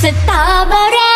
สตรอเบอร์